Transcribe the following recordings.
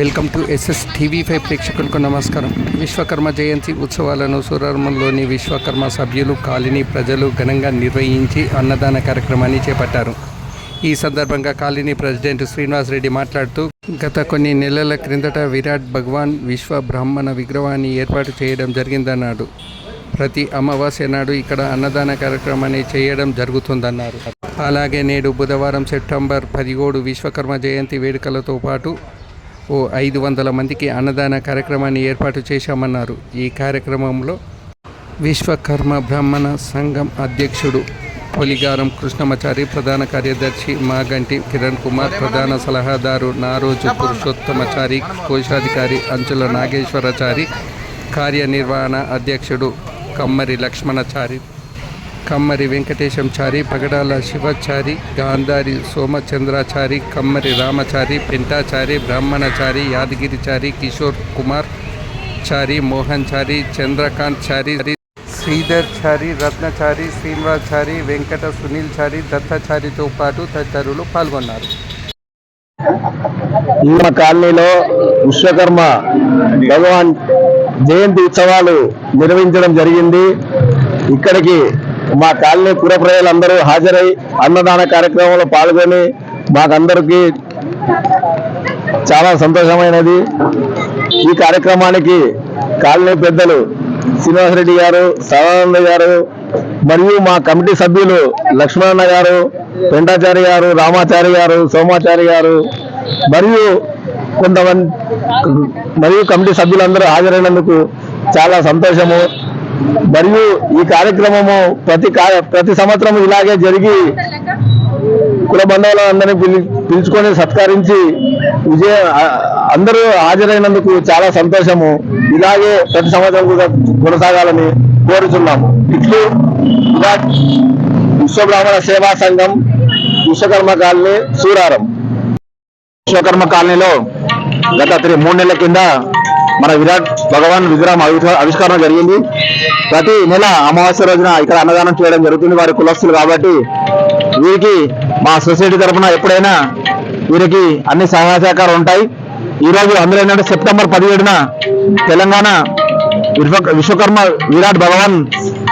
Welcome to SS TV five ప్రేక్షకులకు నమస్కారం. విశ్వకర్మ జయంతి ఉత్సవాలను సురారంభంలోని విశ్వకర్మ సభ్యులు కాలనీ ప్రజలు ఘనంగా నిర్వహించి అన్నదాన కార్యక్రమాన్ని చేపట్టారు. ఈ సందర్భంగా కాలనీ ప్రెసిడెంట్ శ్రీనివాస్ రెడ్డి మాట్లాడుతూ గత కొన్ని నెలల క్రిందట విరాట్ భగవాన్ విశ్వ బ్రాహ్మణ విగ్రహాన్ని ఏర్పాటు చేయడం జరిగిందన్నాడు. ప్రతి అమావాస్య నాడు ఇక్కడ అన్నదాన కార్యక్రమాన్ని చేయడం జరుగుతుందన్నారు. అలాగే నేడు బుధవారం సెప్టెంబర్ పదిహేడు విశ్వకర్మ జయంతి వేడుకలతో పాటు ఓ ఐదు వందల మందికి అన్నదాన కార్యక్రమాన్ని ఏర్పాటు చేశామన్నారు. ఈ కార్యక్రమంలో విశ్వకర్మ బ్రాహ్మణ సంఘం అధ్యక్షుడు పొలిగారం కృష్ణమాచారి ప్రధాన కార్యదర్శి మాగంటి కిరణ్ కుమార్ ప్రధాన సలహాదారు నారోజు పురుషోత్తమచారి కోశాధికారి అంచుల నాగేశ్వరాచారి కార్యనిర్వహణ అధ్యక్షుడు కమ్మరి లక్ష్మణచారి కమ్మరి వెంకటేశంచారి పగడాల శివచారి గాంధారి సోమచంద్రాచారి కమ్మరి రామచారి పెంటాచారి బ్రాహ్మణచారి యాదగిరిచారి కిషోర్ కుమార్ చారి మోహన్ చారి చంద్రకాంత్ చారి శ్రీధర్ చారి రత్నచారి శ్రీనివాసారి వెంకట సునీల్ చారి దత్తాచారితో పాటు తదితరులు పాల్గొన్నారు. ఈ మన కాలనీలో విశ్వకర్మ భగవాన్ జయంతి ఉత్సవాలు నిర్వహించడం జరిగింది. ఇక్కడికి మా కాలనీ కుర ప్రజలందరూ హాజరై అన్నదాన కార్యక్రమంలో పాల్గొని మాకందరికీ చాలా సంతోషమైనది. ఈ కార్యక్రమానికి కాలనీ పెద్దలు శ్రీనివాసరెడ్డి గారు సదానంద గారు మరియు మా కమిటీ సభ్యులు లక్ష్మణన్న గారు వెంటాచారి గారు రామాచారి గారు సోమాచారి గారు మరియు కొంతమంది మరియు కమిటీ సభ్యులందరూ హాజరైనందుకు చాలా సంతోషము. మరియు ఈ కార్యక్రమము ప్రతి ప్రతి సంవత్సరం ఇలాగే జరిగి కుల బంధువులందరినీ పిలి పిలుచుకొని సత్కరించి విజయ అందరూ హాజరైనందుకు చాలా సంతోషము. ఇలాగే ప్రతి సంవత్సరం కూడా కొనసాగాలని కోరుతున్నాము ఇట్లు ఇలా విశ్వబ్రాహ్మణ సేవా సంఘం విశ్వకర్మ కాలనీ సూరారం. విశ్వకర్మ కాలనీలో గత మూడు నెలల కింద మన విరాట్ భగవాన్ విగ్రహం ఆవిష్కరణ జరిగింది. ప్రతి నెల అమావాస్య రోజున ఇక్కడ అన్నదానం చేయడం జరుగుతుంది. వారి కులస్తులు కాబట్టి వీరికి మా సొసైటీ తరఫున ఎప్పుడైనా వీరికి అన్ని సహాయ సహకారాలు ఉంటాయి. ఈరోజు అందులో ఏంటంటే సెప్టెంబర్ పదిహేడున తెలంగాణ విశ్వ- విశ్వకర్మ విరాట్ భగవాన్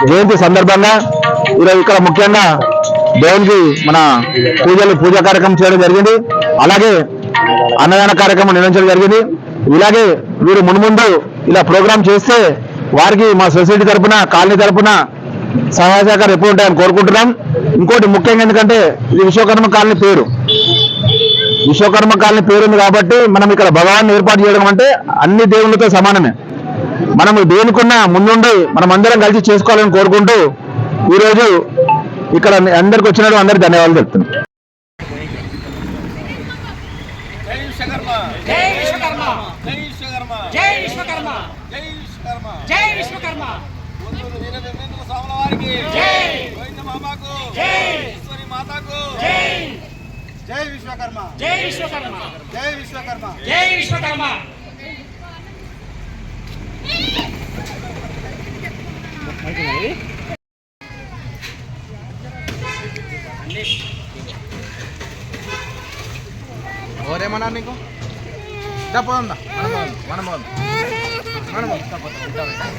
జయంతి సందర్భంగా ఈరోజు ఇక్కడ ముఖ్యంగా దేవునికి మన పూజలు పూజా కార్యక్రమం చేయడం జరిగింది. అలాగే అన్నదాన కార్యక్రమం నిర్వహించడం జరిగింది. ఇలాగే వీరు మున్ముందు ఇలా ప్రోగ్రామ్ చేస్తే వారికి మా సొసైటీ తరపున కాలనీ తరఫున సహాయ సహకారం ఎప్పుడు ఉంటాయని కోరుకుంటున్నాం. ఇంకోటి ముఖ్యంగా ఎందుకంటే ఇది విశ్వకర్మ కాలనీ పేరు. విశ్వకర్మ కాలనీ పేరు ఉంది కాబట్టి మనం ఇక్కడ భగవాన్ ఏర్పాటు చేయడం అంటే అన్ని దేవుళ్ళతో సమానమే. మనం దేనికున్న ముందుండి మనం అందరం కలిసి చేసుకోవాలని కోరుకుంటూ ఈరోజు ఇక్కడ అందరికి వచ్చినట్టు అందరికి ధన్యవాదాలు చెప్తున్నాం జై విశ్వకర్మ జై విశ్వకర్మ జై విశ్వకర్మ జై విశ్వకర్మ జై విశ్వకర్మ జై విశ్వకర్మ స్వాముల వారికి జై. గోవింద మామాకు జై. ఈశ్వరి మాతాకు జై జై విశ్వకర్మ జై విశ్వకర్మ జై విశ్వకర్మ జై విశ్వకర్మ ఎవరేమన్నా నీకు? దా పోదాం మనం పోదాం మనం పోదాం మనం పోదాం.